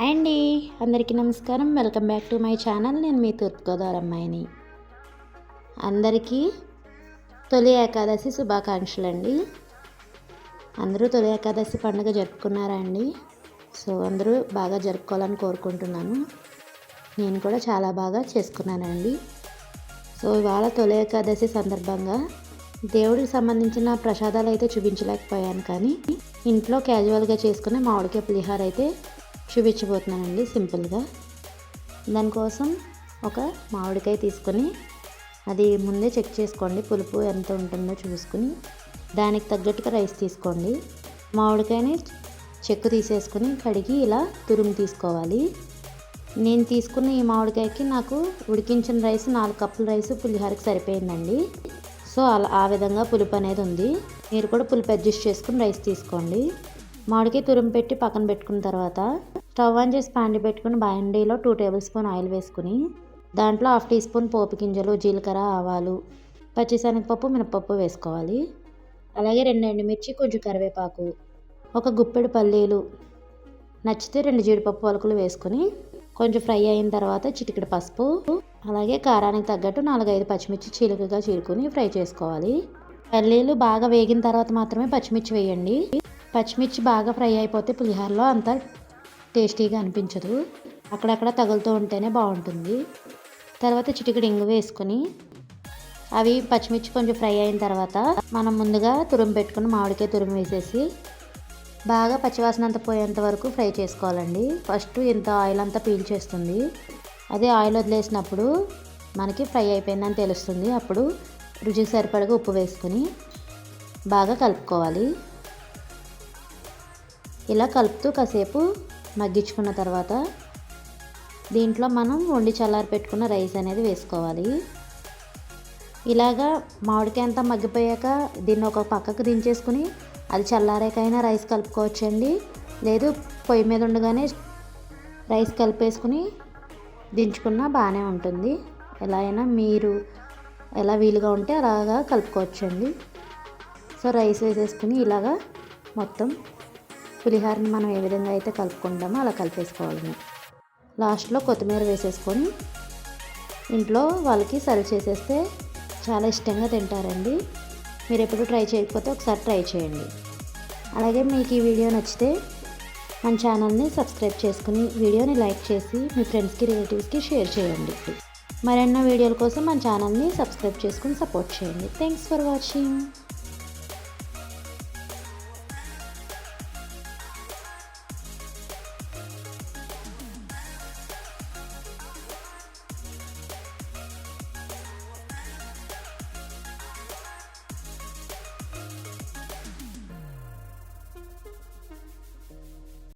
Hi అండి. అందరికీ నమస్కారం. Welcome back to my channel. నేను మీ తూర్పుగోదావరి అమ్మాయిని. అందరికీ తొలి ఏకాదశి శుభాకాంక్షలు అండి అందరూ తొలి ఏకాదశి పండుగ జరుపుకున్నారా అండి? సో అందరూ బాగా జరుపుకోవాలని కోరుకుంటున్నాను. నేను కూడా చాలా బాగా చేసుకున్నానండి. సో ఇవాళ తొలి ఏకాదశి సందర్భంగా దేవుడికి సంబంధించిన ప్రసాదాలు అయితే చూపించలేకపోయాను కానీ ఇంట్లో క్యాజువల్గా చేసుకునే మామిడికాయ పులిహార అయితే చూపించబోతున్నానండి సింపుల్గా. దానికోసం ఒక మామిడికాయ తీసుకొని అది ముందే చెక్ చేసుకోండి పులుపు ఎంత ఉంటుందో చూసుకుని. దానికి తగ్గట్టుగా రైస్ తీసుకోండి. మామిడికాయని చెక్కు తీసేసుకొని కడిగి ఇలా తురుము తీసుకోవాలి. నేను తీసుకున్న ఈ మామిడికాయకి నాకు ఉడికించిన రైస్ నాలుగు కప్పుల రైస్ పులిహోరకి సరిపోయిందండి. సో అలా ఆ విధంగా పులుపు అనేది ఉంది. మీరు కూడా పులుపు అడ్జస్ట్ చేసుకుని రైస్ తీసుకోండి. మామిడికాయ తురుము పెట్టి పక్కన పెట్టుకున్న తర్వాత స్టవ్ ఆన్ చేసి పాండి పెట్టుకుని బాండీలో టూ టేబుల్ స్పూన్ ఆయిల్ వేసుకుని దాంట్లో హాఫ్ టీ స్పూన్ పోపు గింజలు జీలకర్ర ఆవాలు పచ్చిశనగపప్పు మినపప్పు వేసుకోవాలి. అలాగే రెండు ఎండుమిర్చి కొంచెం కరివేపాకు ఒక గుప్పెడు పల్లీలు నచ్చితే రెండు జీడిపప్పు పలుకులు వేసుకొని కొంచెం ఫ్రై అయిన తర్వాత చిటికెడు పసుపు అలాగే కారానికి తగ్గట్టు నాలుగైదు పచ్చిమిర్చి చీలికగా చీరుకుని ఫ్రై చేసుకోవాలి. పల్లీలు బాగా వేగిన తర్వాత మాత్రమే పచ్చిమిర్చి వేయండి. పచ్చిమిర్చి బాగా ఫ్రై అయిపోతే పులిహోరలో అంత టేస్టీగా అనిపించదు. అక్కడక్కడ తగులుతూ ఉంటేనే బాగుంటుంది. తర్వాత చిటికెడు ఇంగు వేసుకొని అవి పచ్చిమిర్చి కొంచెం ఫ్రై అయిన తర్వాత మనం ముందుగా తురుము పెట్టుకుని మామిడికాయ తురుము వేసేసి బాగా పచ్చివాసన అంతా పోయేంత వరకు ఫ్రై చేసుకోవాలండి. ఫస్ట్ ఇంత ఆయిల్ అంతా పీల్చేస్తుంది అదే ఆయిల్ వదిలేసినప్పుడు మనకి ఫ్రై అయిపోయిందని తెలుస్తుంది. అప్పుడు రుచికి సరిపడగా ఉప్పు వేసుకొని బాగా కలుపుకోవాలి. ఇలా కలుపుతూ కాసేపు మగ్గించుకున్న తర్వాత దీంట్లో మనం వండి చల్లారి పెట్టుకున్న రైస్ అనేది వేసుకోవాలి. ఇలాగా మామిడికాయ అంతా మగ్గిపోయాక దీన్ని ఒక పక్కకు దించేసుకుని అది చల్లారాకైనా రైస్ కలుపుకోవచ్చండి. లేదు పొయ్యి మీద ఉండగానే రైస్ కలిపేసుకుని దించుకున్నా బాగానే ఉంటుంది. ఎలా అయినా మీరు ఎలా వీలుగా ఉంటే అలాగా కలుపుకోవచ్చండి. సో రైస్ వేసేసుకుని ఇలాగా మొత్తం పులిహోరని మనం ఏ విధంగా అయితే కలుపుకుంటామో అలా కలిపేసుకోవాలి లాస్ట్లో కొత్తిమీర వేసేసుకొని ఇంట్లో వాళ్ళకి సర్వ్ చేసేస్తే చాలా ఇష్టంగా తింటారండి. మీరు ఎప్పుడు ట్రై చేయకపోతే ఒకసారి ట్రై చేయండి. అలాగే మీకు ఈ వీడియో నచ్చితే మన ఛానల్ని సబ్స్క్రైబ్ చేసుకుని వీడియోని లైక్ చేసి మీ ఫ్రెండ్స్కి రిలేటివ్స్కి షేర్ చేయండి. మరెన్నో వీడియోల కోసం మన ఛానల్ని సబ్స్క్రైబ్ చేసుకుని సపోర్ట్ చేయండి. Thanks for watching.